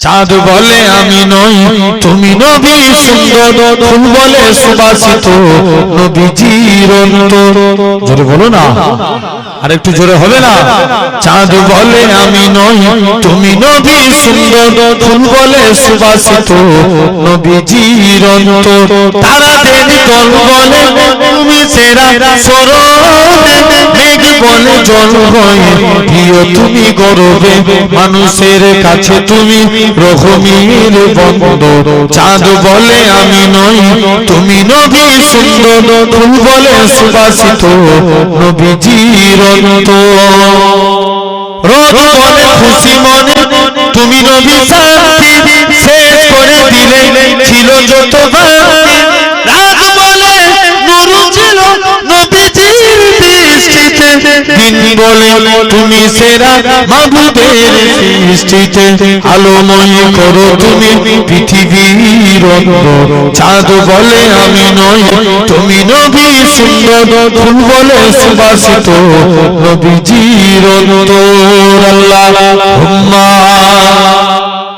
চাঁদ বলে আমি নই তুমি নবী সুন্দর ফুল বলে সুবাসিত অন্তর জোরে বলো না আর একটু জোরে হবে না? চাঁদ বলে আমি নই তুমি নবী সুন্দর ফুল বলে সুবাসিত নবীজির অন্তর তারাদের দল বলে তুমি সেরা বলে জল হয়ে প্রিয় তুমি গরবে মানুষের কাছে তুমি রহমীর বন্দর চাঁদ বলে আমি নই, তুমি নবী সুন্দর। ফুল বলে সুবাসিত নবীজির অন্তর। রোদ বলে খুশি মনে, তুমি নবী শান্তি শেষ করে দিলে ছিল যত বাতি। দিন বলে তুমি সেরা মাহবুবের সৃষ্টিতে আলোময় করো তুমি পৃথিবীর চাঁদ বলে আমি নই, তুমি নবী সুন্দর, ফুল বলে সুবাসিত, নবীজির আল্লাহ।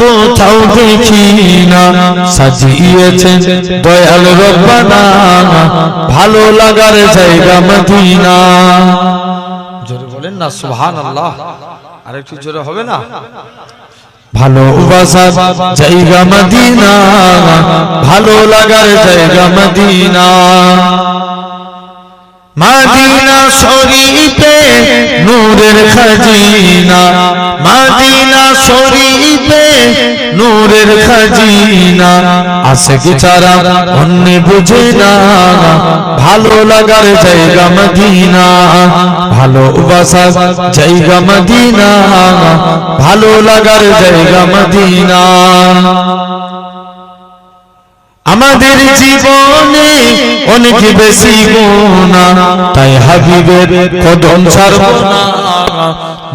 কোথাও দেখি না। সাজিয়েছেন দয়াল রব্বানা। ভালো লাগার জায়গা মদিনা। জোরে বলেন না সুবহান আল্লাহ আর একটু জোরে হবে না? ভালোবাসা জায়গা মদিনা। ভালো লাগার জায়গা মদিনা। মাদিনা শরীফে নূরের খাজিনা। মাদিনা শরীফে নূরের খাজিনা। আসে কি চারা অন্য বুঝে না। ভালো লাগার জায়গা মদিনা। ভালোবাসা জায়গা মদিনা। ভালো লাগার জায়গা মদিনা। আমাদের জীবনে অনেক বেশি গোনা তাই হাবিবের কদম ছাড়ব না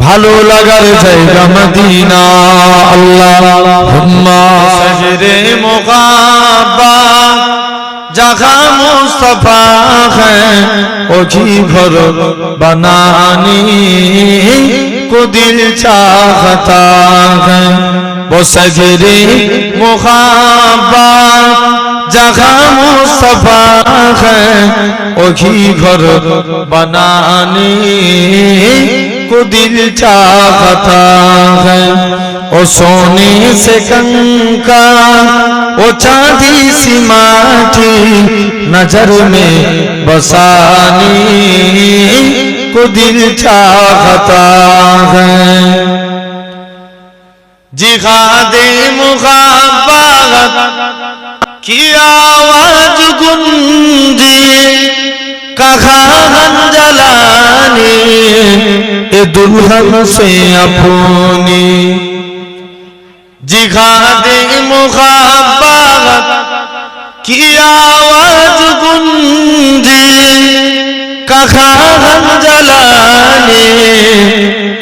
ভালো লাগার জায়গা মদিনা আল্লাহ হুম্মা সজরে মুকাব্বা जहाँ मुस्तफा है ओझी घर बनानी को दिल चाहता है वो सजरे मुखाबा जहाँ मुस्तफ़ा है ओझी घर बनानी को दिल चाहता है। ओ सोने से कंका ओ चांदी सी माटी नज़र में बसानी को दिल चाहता है। जिहादे मुखाबात की आवाज गुंजी कहा जलानी ए दुल्हन से अपनी जिहादे मुखाबात की आवाज गुंजी कहा जलाने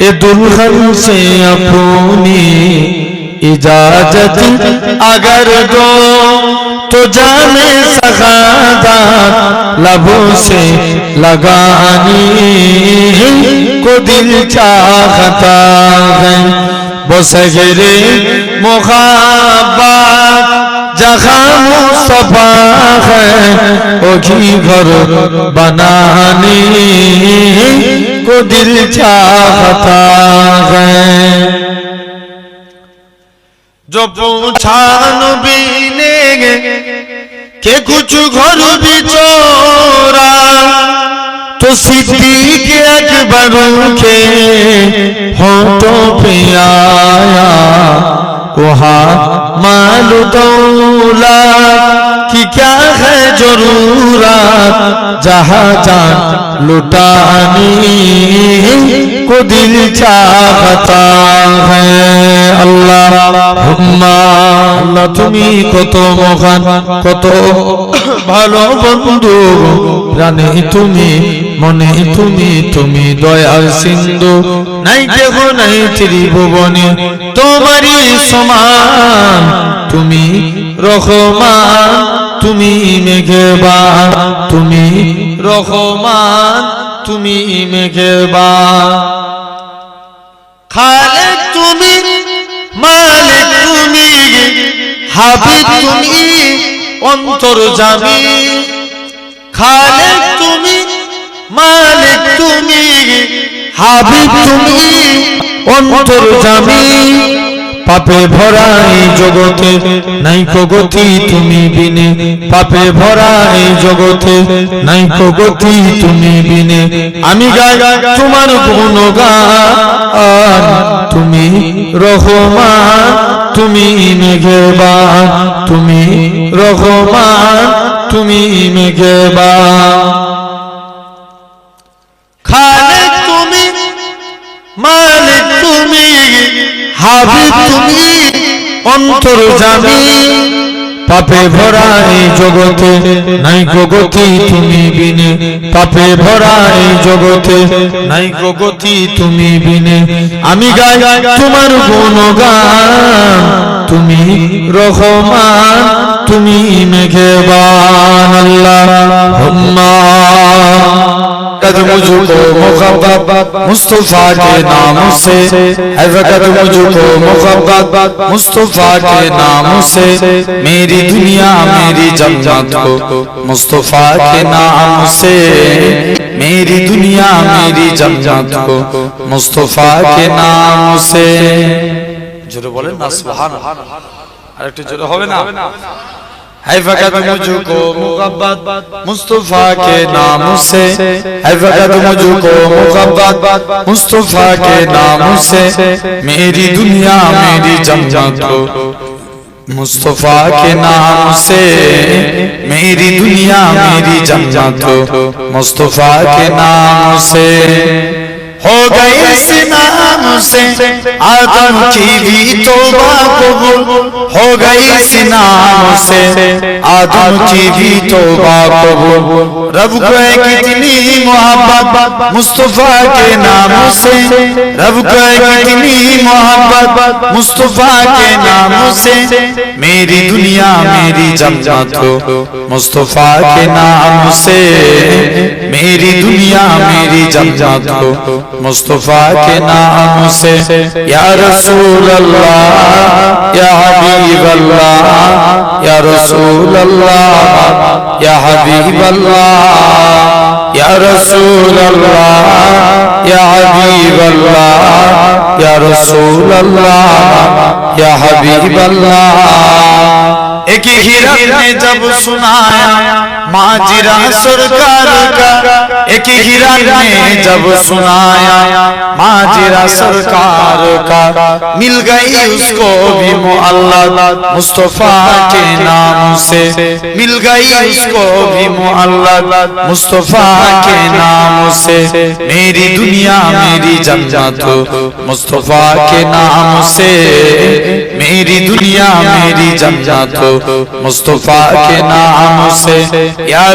ए दुल्हन से अपनी इजाजत अगर दो تو جام سخادات لبوں سے لگانی کو دل چاہتا ہے وہ سگر مخابات جہاں مصطفیٰ ہے اوکھی گھر بنانی کو دل چاہتا ہے جو پوچھا نبی কে কুচু ঘর বিচোরা? তো সিদ্দিক একবার কে হতো পিয়ায়া। ওহা মালু দৌলা। কি کیا ہے ضرورت جہاں جان لٹانی کو دل چاہتا ہے اللہ اللہ তুমি কত মহান কত ভালো বন্ধু রানে তুমি মনে তুমি তুমি দয়াল সিন্ধু নাই দেহ নাই ত্রিভুবনে তোমারই সমান তুমি রহমান তুমি মেঘেবান, তুমি রহমান, তুমি মেঘেবান। খালে তুমি, মালিক তুমি হাবি তুমি, অন্তর জামি। খালেক তুমি, মালিক তুমি হাবি তুমি, অন্তর জামি। পাপে ভরা এই জগতে, নাই গতি তুমি বিনে। পাপে ভরা এই জগতে, নাই গতি তুমি বিনে। আমি গাই তোমার গুণগান, তুমি রহমান, তুমি মেঘেবান তুমি রহমান, তুমি মেঘেবান খালেক তুমি তুমি হাবিব তুমি অন্তর জামি পাপে ভরা এই জগতে নাই গতি তুমি বিনে। পাপে ভরা এই জগতে নাই গতি তুমি বিনে। আমি গাই তোমার গুণগান তুমি রহমান তুমি মেঘেবান আল্লাহ कद मुझको मोहब्बत मुस्तफा के नाम से है वक़्त मुझको मोहब्बत मुस्तफा के नाम से मेरी दुनिया मेरी जन्नत को मुस्तफा के नाम से मेरी दुनिया मेरी जन्नत को मुस्तफा के नाम से জোরে বলেন না সুবহানাল্লাহ আরেকটু জোরে হবে না है वक़्त मुझको मोहब्बत मुस्तफा के नाम से है वक़्त मुझको मोहब्बत मुस्तफा के नाम से मेरी दुनिया मेरी जन्नत को मुस्तफा के नाम से मेरी दुनिया मेरी जन्नत को मुस्तफा के नाम से हो गई इस नाम से आदम की भी तौबा कबूल ہو گئی سنانوں سے آدم کی بھی توبہ قبول رب کو کتنی محبت مصطفیٰ کے نام سے رب کو کتنی محبت مصطفیٰ کے نام سے میری دنیا میری جنت ہو مصطفیٰ کے نام سے میری دنیا میری جنت ہو مصطفیٰ کے نام سے یا رسول اللہ یا حبیب حبیب اللہ یا رسول اللہ یا حبیب اللہ یا رسول اللہ یا حبیب اللہ یا رسول اللہ یا حبیب اللہ ایک ہی رب نے جب سنایا माजिरा सरकार का एक हिरन ने जब सुनाया माजिरा सरकार का मिल गई उसको भी मुअल्ला मुस्तफा के नाम से मिल गई उसको भी मुअल्ला मुस्तफा के नाम से मेरी दुनिया मेरी जन्नत मुस्तफा के नाम से मेरी दुनिया मेरी जन्नत मुस्तफा के नाम से ইয়া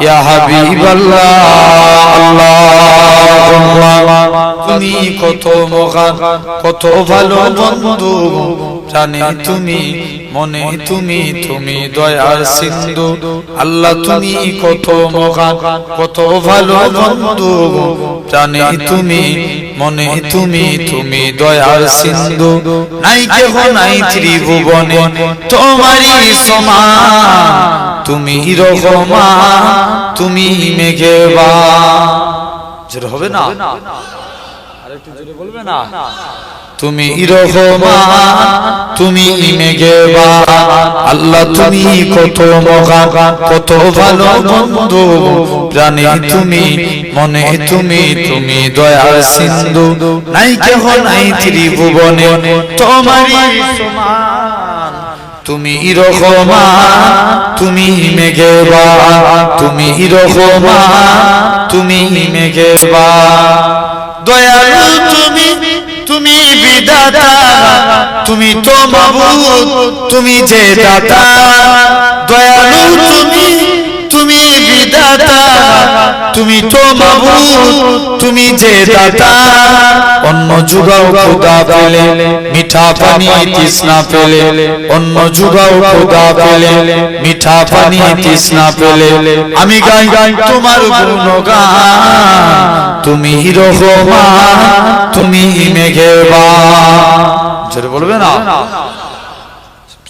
ইয়া আল্লাহ তুমি কত মহান কত ভালো বন্ধু জানে তুমি মনে তুমি তুমি দয়ার সিন্ধু আল্লাহ তুমি কত মহান কত ভালো বন্ধু জানে তুমি মনে তুমি তুমি দয়ার সিন্ধু। নাই কেহ নাই ত্রিভুবনে। তোমারই সমান। তুমি রহমান তুমি মেঘেবা। যেটা হবে না। আরেকটু জোরে বলবে না? তুমি তুমি আল্লাহ তুমি কত মহান কত ভালো বন্ধু। জানে তুমি মনে তুমি তুমি দয়ার সিন্ধু। নাই কেহ নাই ত্রিভুবনে তোমারই সমান। তুমি রহমান তুমি মেঘেবান তুমি রহমান তুমি মেঘেবান দয়ালু তুমি তুমি বিদাতা তুমি তো মাবুদ তুমি যে দাতা। দয়ালু তুমি তুমি বিদাতা তুমি তো মাবুদ, তুমি যে দাতা। অন্য যুগাও খোদা পেলে, মিঠা পানি তৃষ্ণা পেলে। অন্য যুগাও খোদা পেলে, মিঠা পানি তৃষ্ণা পেলে। আমি গাই গাই তোমার গুণগান। তুমি রহমান তুমি মেঘেবান জোরে বলবে না?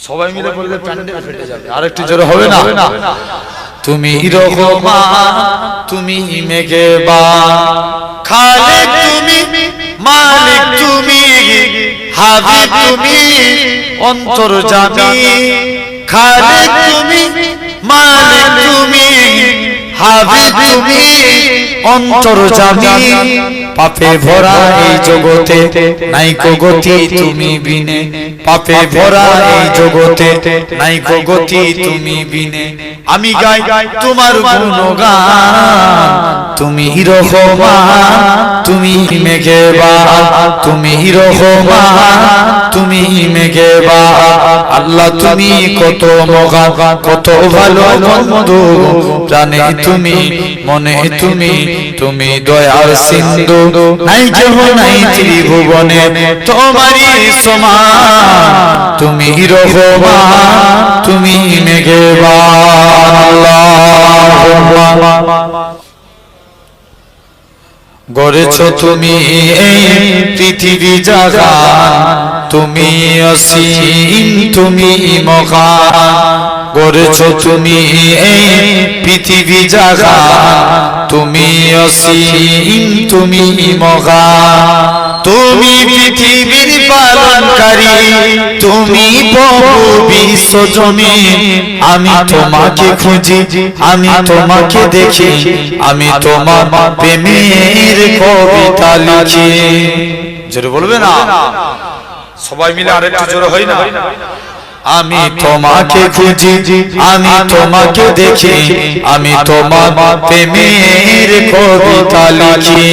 সবাই মিলে বললে প্যান্ডেল ফেটে যাবে। আর জোরে হবে না? তুমি রহমান তুমি মেঘেবান খালিক তুমি মালিক তুমি হাবি তুমি অন্তর জামি খালে তুমি মালিক তুমি হাবি তুমি অন্তর জামি পাপে ভরা এই জগতে নাইকো গতি তুমি বিনে। পাপে ভরা এই জগতে নাইকো গতি তুমি বিনে। আমি গাই তোমার গুণগান। তুমি রহমান তুমি মেঘেবা তুমি রহমান তুমি মেঘেবা আল্লাহ তুমি কত মগা কত ভালো বন্ধু। প্রাণে তুমি মনে তুমি তুমি দয়ার সিন্ধু। নাই কেহ নাই ত্রিভুবনে। তোমারই সমান। তুমি রহমান। তুমি আল্লাহ গড়েছ তুমি এই পৃথিবী জাগা। তুমি অসীম তুমি মহান। গড়েছ তুমি এই পৃথিবী জাগা। তুমি অসীম, তুমি মগা। তুমি পৃথিবীর পালনকারী, তুমি বিশ্বজমে আমি তোমাকে খুঁজি, আমি তোমাকে দেখি, আমি তোমার প্রেমের কবিতা লিখি। জোরে বলবে না? সবাই মিলে আরেকটু জোরে হয় না? আমি তোমাকে খুঁজি আমি তোমাকে দেখি আমি তোমার প্রেমের কবিতা লিখি।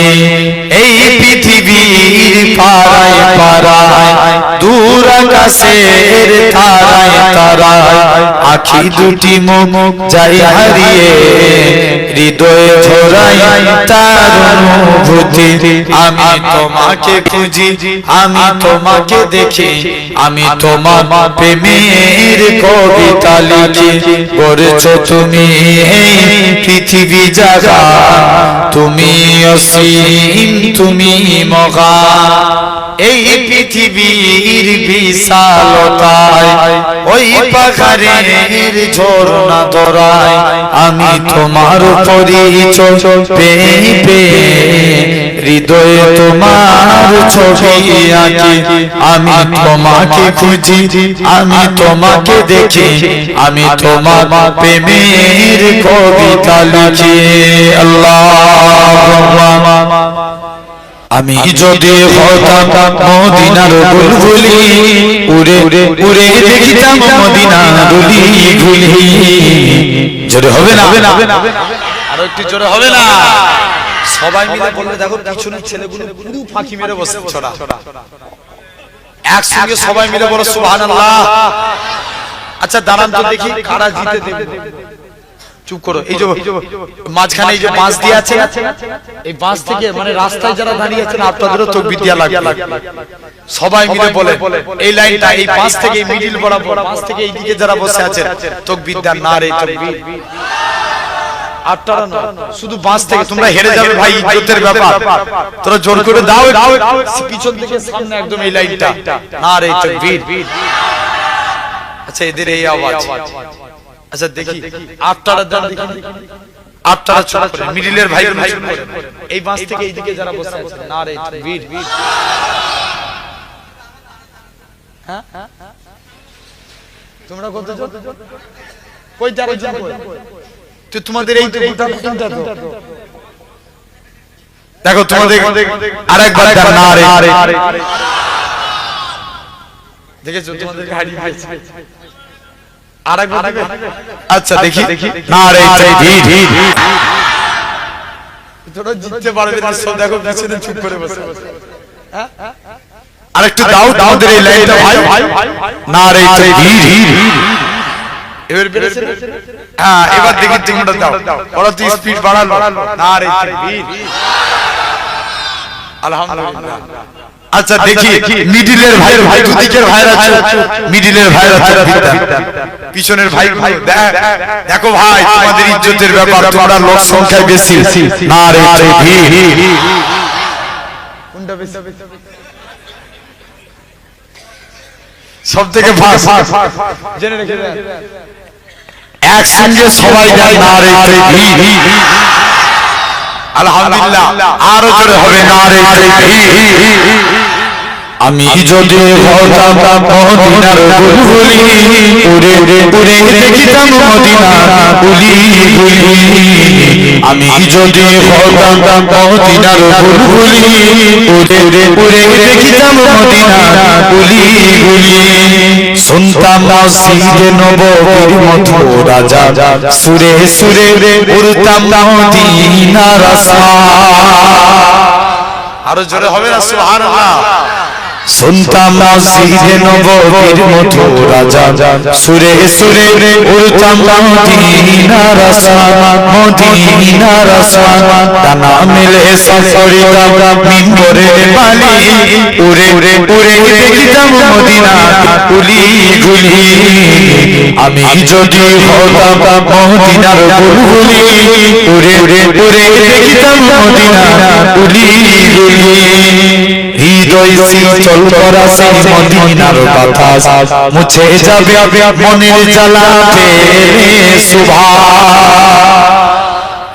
এই পৃথিবীর পাড়ায় পাড়ায় দূর আকাশের তারায় তারায় আখি দুটি মুখ যাই হারিয়ে হৃদয়ে ঝরাই তার অনুভূতি। আমি তোমাকে খুঁজি আমি তোমাকে দেখি আমি তোমার প্রেমের কবিতা লিখি করেছ তুমি পৃথিবী জাগা। তুমি অসীম, তুমি মগা। এই পৃথিবীর বিশালতায়, ওই পাখারের ঝর্ণা ধরায় আমি তোমার পরিচয় পেয়ে পেয়ে হৃদয়ে তোমার ছবি আঁকি। আমি তোমাকে খুঁজি, আমি তোমাকে দেখি। আমি তোমার প্রেমের কবিতা লিখি। আল্লাহ। আমি যদি হতাম মদিনার বুলবুলি, উড়ে উড়ে দেখিতাম গুলি জোরে হবে না? আরও একটু জোরে হবে না? সবাই মিলে বলবে দেখো পিছনের ছেলেগুলো পুরো ফাঁকি মেরে বসে ছড়া একসঙ্গে সবাই মিলে বলো সুবহানাল্লাহ আচ্ছা দাঁড়ান তো দেখি কারা জিতে দেবে চুপ করো এই যে মাঝখানে এই যে বাঁশ দিয়ে আছে এই বাঁশ থেকে মানে রাস্তায় যারা দাঁড়িয়ে আছেন আপনাদেরও তো বিদ্যা লাগবে সবাই মিলে বলে এই লাইনটা এই বাঁশ থেকে মিডিল বরাবর বাঁশ থেকে এই দিকে যারা বসে আছেন বিদ্যা না রে তকবীর শুধু বাঁশ থেকে তোমরা হেরে যাবে ভাই ইজ্জতের ব্যাপার। তোরা জোর করে দাও পিছন থেকে সামনে একদম এই লাইনটা। না রে তকবীর আচ্ছা এদের এই আওয়াজ। আচ্ছা দেখি। আটটারা দান দেখি আটটারা ছোট করে মিডিলের ভাই ভাই এই বাস থেকে এই দিকে যারা বসে আছে না রে বীর হ্যাঁ? তোমরা কত কই যারা তো তোমাদের এই দেখো তোমাদের আরেকবার দেখো না রে দেখেছ? তোমাদের গাড়ি আরেকবার আচ্ছা দেখি। না রে ধি ধি তোরা জিততে পারবে না সব দেখো পিছনে চুপ করে বসে। আর একটু দাও তোমাদের এই লাইনটা ভাই। না রে তাকবীর এবার বেড়েছে না? হ্যাঁ এবার দেখি তোমরা দাও। ওরা তো স্পিড বাড়ালো। না রে আলহামদুলিল্লাহ। আচ্ছা দেখি। মিডিলের ভাই ভাই দুদিকের ভাইরা আছে। মিডিলের ভাইরা আছে পিছনের ভাই ভাই দেখো। ভাই তোমাদের ইজ্জতের ব্যাপার তোমরা লোক সংখ্যায় বেশি। না রে তাকবীর সব থেকে ফাঁস একসঙ্গে সবাই যায় না রে আলহামদুলিল্লাহ। আরও জোরে হবে না রে আমি যদি হতাম মদিনার বুলবুলি উড়ে উড়ে দেখিতাম মদিনা বুলি বুলি আমি যদি হতাম মদিনার বুলবুলি উড়ে উড়ে দেখিতাম মদিনা বুলি বুলি শুনতাম মসজিদে নববীর মতো রাজা। সুরে সুরে উড়তাম মদিনার আরও জোরে হবে না সুবহানাল্লাহ? শুনতাম মসজিদে নববীর মতো রাজা সুরে সুরে উড়তাম মদিনার আসান মদিনার আসান ডানা মেলে সফরিতাম মিম্বরে বালি উড়ে উড়ে উড়ে দেখিতাম মদিনা গুলি গুলি আমি যদি হতাম মদিনার বুলবুলি উড়ে উড়ে উড়ে দেখিতাম মদিনা গুলি। গুলি। হৃদয় শীতল করা সেই মদিনার মুছে যাবে মনের জ্বালাতে শুভা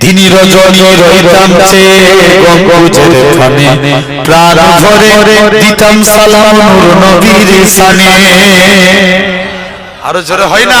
দিনী রজনী রইতাম সে গম্বুজের ফানে প্রাণ ভরে দিতাম সালাম নূর নবীর সানে। আরও জোরে হয় না?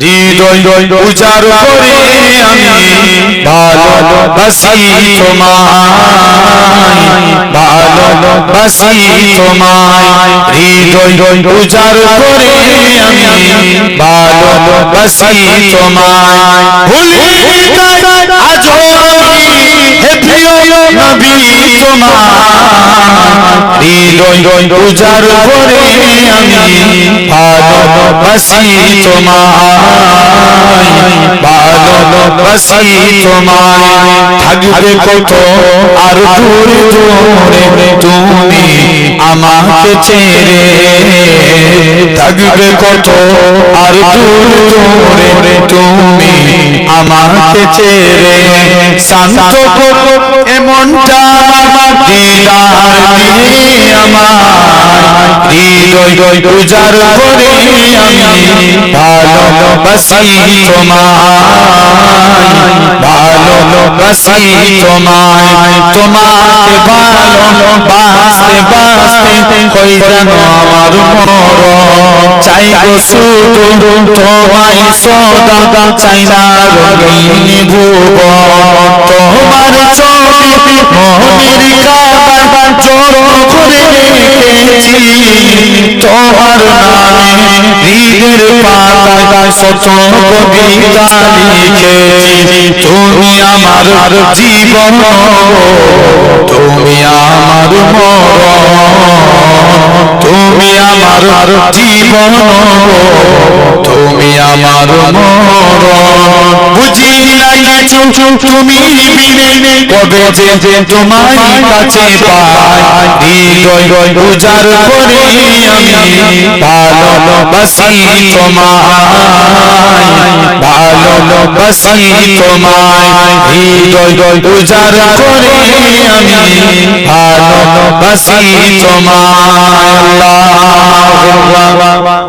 হৃদয় উজার করে আমি ভালোবাসি তোমায় ভালোবাসি তোমায়। হৃদয় উজার করে আমি ভালোবাসি তোমায়। ভুলি আজ হে প্রিয় নবী তোমায়। হৃদয় উজার করে আমি ভালোবাসি তোমায় ভালোবাসি তোমায় থাকবে কত আর দূর দূরে তুমি আমাকে ছেড়ে থাকবে কত আর দূর দূরে তুমি আমাকে ছেড়ে শান্ত এমনটা দিদার দিয়ে আমার, হৃদয় উজার করে আমি ভালোবাসি তোমায় ভালোবাসি তোমায়, তোমাকে ভালোবাসতে বাসতে হই যেন আমার মর চাই গো তোমার ছবি তোমার নামে হৃদের পাতায় শত কবিতা লিখেছি তুমি আমার জীবন তুমি আমার মরণ তুমি তুমি আমার বুঝি লাগিয়েছো তুমি কবে যে তোমার কাছে পাই করে আমি ভালোবাসি তোমায়। ভালোবাসি তোমায়, হৃদয় করে আমি ভালোবাসি তোমায়। আল্লাহ।